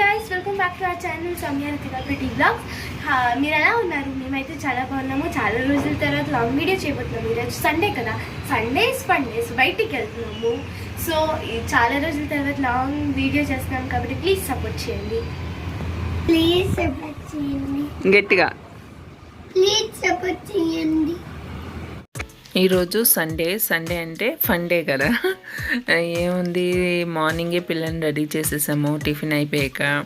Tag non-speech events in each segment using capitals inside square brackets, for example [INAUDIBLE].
Guys welcome back to our channel Samaya Tirupati blogs మీరు ఎలా ఉన్నారు? మేమైతే చాలా బాగున్నాము. చాలా రోజుల తర్వాత లాంగ్ వీడియో చేయబోతున్నాము ఈరోజు సండే కదా. సండేస్ పండేస్ బయటికి వెళ్తున్నాము. సో చాలా రోజుల తర్వాత లాంగ్ వీడియో చేస్తున్నాం కాబట్టి ప్లీజ్ సపోర్ట్ చేయండి. ప్లీజ్ సపోర్ట్ చేయండి. గట్టిగా. ప్లీజ్ సపోర్ట్ చేయండి. ఈరోజు సండే సండే అంటే ఫండే కదా. ఏముంది? మార్నింగే పిల్లల్ని రెడీ చేసేసాము. టిఫిన్ అయిపోయాక.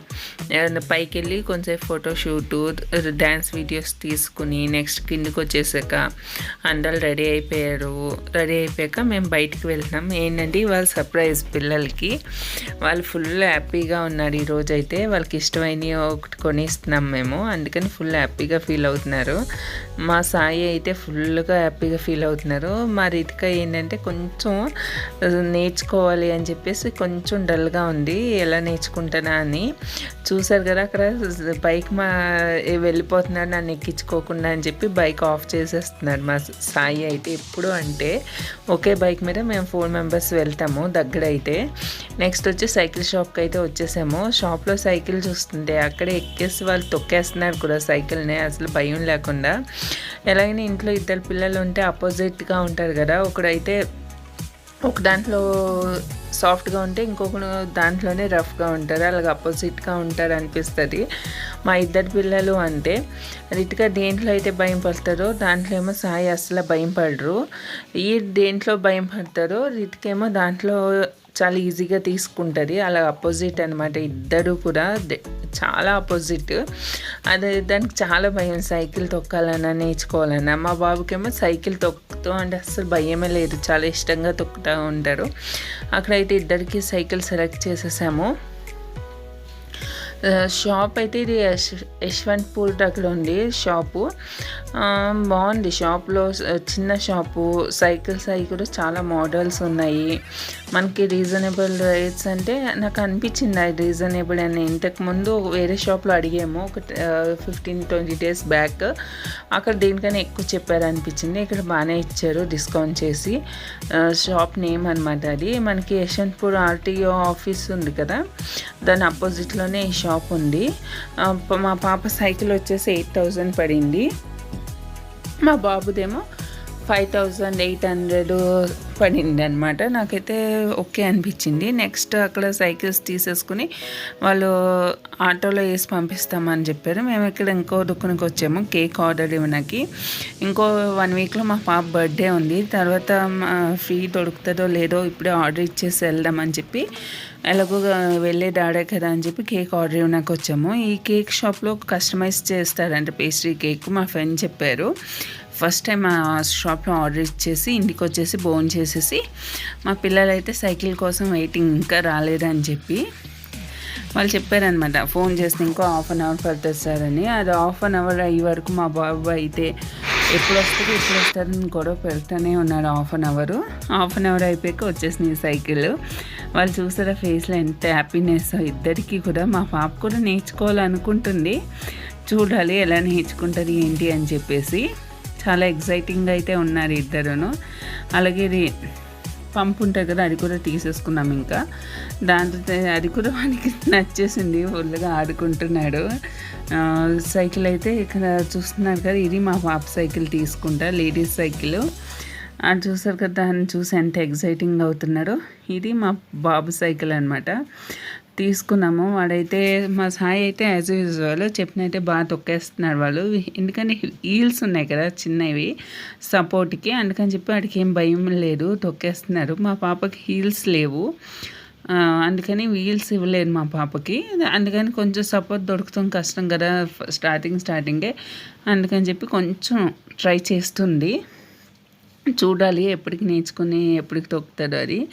పైకి వెళ్ళి కొంచెంసేపు ఫోటో షూటు డ్యాన్స్ వీడియోస్ తీసుకుని నెక్స్ట్ కిందికి వచ్చేసాక అందరు రెడీ అయిపోయారు. రెడీ అయిపోయాక మేము బయటికి వెళ్తున్నాం. ఏంటంటే వాళ్ళ సర్ప్రైజ్ పిల్లలకి. వాళ్ళు ఫుల్ హ్యాపీగా ఉన్నారు ఈరోజు అయితే వాళ్ళకి ఇష్టమైనవి ఒకటి కొనిస్తున్నాం మేము. అందుకని ఫుల్ హ్యాపీగా ఫీల్ అవుతున్నారు. మా సాయి అయితే ఫుల్గా హ్యాపీగా ఫీల్ అవుతున్నారు మా రితిక ఏంటంటే కొంచెం నేర్చుకోవాలి అని చెప్పేసి కొంచెం డల్గా ఉంది. ఎలా నేర్చుకుంటానా అని. చూసారు కదా అక్కడ బైక్ మా వెళ్ళిపోతున్నాడు నన్ను ఎక్కించుకోకుండా అని చెప్పి బైక్ ఆఫ్ చేసేస్తున్నాడు మా సాయి అయితే ఎప్పుడు అంటే ఒకే బైక్ మీద మేము ఫోర్ మెంబర్స్ వెళ్తాము దగ్గర అయితే. నెక్స్ట్ వచ్చి సైకిల్ షాప్కి అయితే వచ్చేసాము. షాప్లో సైకిల్ చూస్తుంటే అక్కడే ఎక్కేసి వాళ్ళు తొక్కేస్తున్నారు కూడా సైకిల్ని. అసలు భయం లేకుండా. ఎలాగైనా ఇంట్లో ఇద్దరు పిల్లలు ఉంటే అపోజిట్గా ఉంటారు కదా. ఒకడైతే ఒక దాంట్లో సాఫ్ట్గా ఉంటే ఇంకొకరు దాంట్లోనే రఫ్గా ఉంటారు. అలాగే అపోజిట్గా ఉంటారు అనిపిస్తుంది. మా ఇద్దరు పిల్లలు అంటే రితిక దేంట్లో అయితే భయం పడతారో దాంట్లో ఏమో సాయి అసలు భయం పడరు. ఈ దేంట్లో భయం పడతారో రితికేమో దాంట్లో చాలా ఈజీగా తీసుకుంటుంది. అలా అపోజిట్ అనమాట ఇద్దరు కూడా చాలా అపోజిట్ అదే దానికి చాలా భయం. సైకిల్ తొక్కాలన్నా నేర్చుకోవాలన్నా. మా బాబుకేమో సైకిల్ తొక్కుతూ అంటే అసలు భయమే లేదు. చాలా ఇష్టంగా తొక్కుతూ ఉంటారు. అక్కడైతే ఇద్దరికి సైకిల్ సెలెక్ట్ చేసేసాము. షాప్ అయితే ఇది యశ్ యశ్వంత్పూర్ దగ్గర ఉంది షాపు. బాగుంది షాప్లో చిన్న షాపు సైకిల్స్ అవి కూడా చాలా మోడల్స్ ఉన్నాయి. మనకి రీజనబుల్ రేట్స్ అంటే నాకు అనిపించింది అది రీజనబుల్ అని. ఇంతకుముందు వేరే షాప్లో అడిగాము ఒక ఫిఫ్టీన్ ట్వంటీ డేస్ బ్యాక్ అక్కడ దీనికన్నా ఎక్కువ చెప్పారు అనిపించింది. ఇక్కడ బాగానే ఇచ్చారు డిస్కౌంట్ చేసి. షాప్ నేమ్ అనమాట అది. మనకి యశ్వంత్పూర్ ఆర్టీఓ ఆఫీస్ ఉంది కదా దాని అపోజిట్లోనే ఈ షాప్ షాప్ ఉంది. మా పాప సైకిల్ వచ్చేసి ఎయిట్ థౌజండ్ పడింది. మా బాబుదేమో ఫైవ్ థౌజండ్ ఎయిట్ హండ్రెడ్ పడింది అనమాట నాకైతే ఓకే అనిపించింది. నెక్స్ట్ అక్కడ సైకిల్స్ తీసేసుకుని వాళ్ళు ఆటోలో వేసి పంపిస్తామని చెప్పారు. మేము ఇక్కడ ఇంకో దుక్కునికి వచ్చాము కేక్ ఆర్డర్ ఇవ్వడానికి. ఇంకో వన్ వీక్లో మా పాప బర్త్డే ఉంది. తర్వాత ఫ్రీ దొరుకుతుందో లేదో ఇప్పుడే ఆర్డర్ ఇచ్చేసి వెళ్దామని చెప్పి ఎలాగో వెళ్ళే దాడే కదా అని చెప్పి కేక్ ఆర్డర్ ఇవ్వడానికి వచ్చాము. ఈ కేక్ షాప్లో కస్టమైజ్ చేస్తారంట పేస్ట్రీ కేక్ మా ఫ్రెండ్ చెప్పారు. ఫస్ట్ టైం ఆ షాప్లో ఆర్డర్ ఇచ్చేసి ఇంటికి వచ్చేసి బోన్ చేసేసి మా పిల్లలు అయితే సైకిల్ కోసం వెయిటింగ్ ఇంకా రాలేదని చెప్పి వాళ్ళు చెప్పారనమాట ఫోన్ చేస్తే ఇంకో హాఫ్ అన్ అవర్ పడుతుంది సార్ అని. అది హాఫ్ అన్ అవర్ అయ్యే వరకు మా బాబు అయితే ఎప్పుడు వస్తుంది ఎప్పుడు వస్తారని అని గొడవ పెడుతూనే ఉన్నాడు half an hour. Half an hour అయిపోయాక వచ్చేసింది సైకిల్. వాళ్ళు చూసారా ఫేస్లో ఎంత హ్యాపీనెస్. ఇద్దరికీ కూడా మా పాప కూడా నేర్చుకోవాలనుకుంటుంది. చూడాలి ఎలా నేర్చుకుంటుంది ఏంటి అని చెప్పేసి. చాలా ఎగ్జైటింగ్ అయితే ఉన్నారు ఇద్దరును. అలాగే ఇది పంప్ ఉంటుంది కదా అది కూడా తీసేసుకున్నాం ఇంకా. దాంతో అది కూడా వానికి [LAUGHS] నచ్చేసింది ఫుల్గా ఆడుకుంటున్నాడు. సైకిల్ అయితే ఇక్కడ చూస్తున్నారు కదా ఇది మా పాప సైకిల్ తీసుకుంటా లేడీస్ సైకిల్. అది చూసారు కదా దాన్ని చూసి ఎంత ఎగ్జైటింగ్ అవుతున్నాడో ఇది మా బాబు సైకిల్ అనమాట తీసుకున్నాము. వాడైతే మా సాయి అయితే యాజ్ యూజువల్ చెప్పినైతే బాగా తొక్కేస్తున్నారు వాళ్ళు. ఎందుకంటే హీల్స్ ఉన్నాయి కదా చిన్నవి సపోర్ట్కి అందుకని చెప్పి వాడికి ఏం భయం లేదు తొక్కేస్తున్నారు. మా పాపకి హీల్స్ లేవు. అందుకని వీల్స్ ఇవ్వలేదు మా పాపకి. అందుకని కొంచెం సపోర్ట్ దొరుకుతాం కష్టం కదా స్టార్టింగ్ స్టార్టింగే అందుకని చెప్పి కొంచెం ట్రై చేస్తుంది. చూడాలి ఎప్పటికి నేర్చుకుని ఎప్పటికి తొక్కుతాడో అది.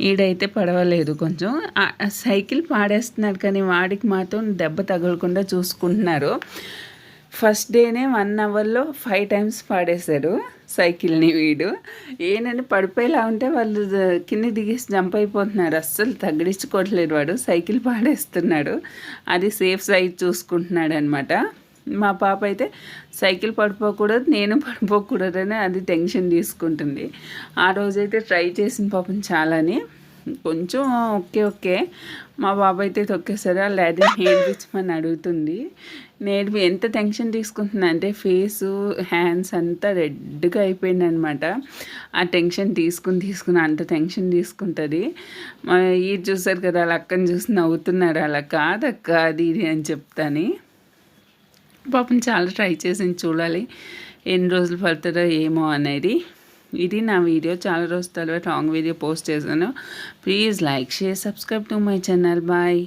ఈడైతే పడవలేదు కొంచెం. సైకిల్ పాడేస్తున్నారు కానీ వాడికి మాత్రం దెబ్బ తగలకుండా చూసుకుంటున్నారు. ఫస్ట్ డేనే వన్ అవర్లో ఫైవ్ టైమ్స్ పాడేశాడు సైకిల్ని వీడు. ఏంటంటే పడిపోయేలా ఉంటే వాళ్ళు కింద దిగేసి జంప్ అయిపోతున్నారు. అస్సలు తగ్గించుకోవట్లేదు వాడు. సైకిల్ పాడేస్తున్నాడు. అది సేఫ్ సైడ్ చూసుకుంటున్నాడు అనమాట మా పాప అయితే సైకిల్ పడిపోకూడదు నేను పడిపోకూడదని అది టెన్షన్ తీసుకుంటుంది. ఆ రోజైతే ట్రై చేసిన పాపం చాలాని. కొంచెం ఓకే ఓకే. మా బాబు అయితే తొక్కేసారు ఆ డాడీ నేర్పించమని అడుగుతుంది. నేర్పి ఎంత టెన్షన్ తీసుకుంటున్నా అంటే ఫేసు హ్యాండ్స్ అంతా రెడ్గా అయిపోయింది అనమాట ఆ టెన్షన్ తీసుకుని తీసుకుని అంత టెన్షన్ తీసుకుంటుంది. మా ఇది చూసారు కదా వాళ్ళ అక్కని చూసి నవ్వుతున్నారు అలా కాదక్క అది ఇది అని చెప్తాను. పాపం చాలా ట్రై చేసింది చూడాలి. ఎన్ని రోజులు పడుతుందో ఏమో అనేది. ఇది నా వీడియో. చాలా రోజుల తర్వాత లాంగ్ వీడియో పోస్ట్ చేశాను. Please like share subscribe to my channel bye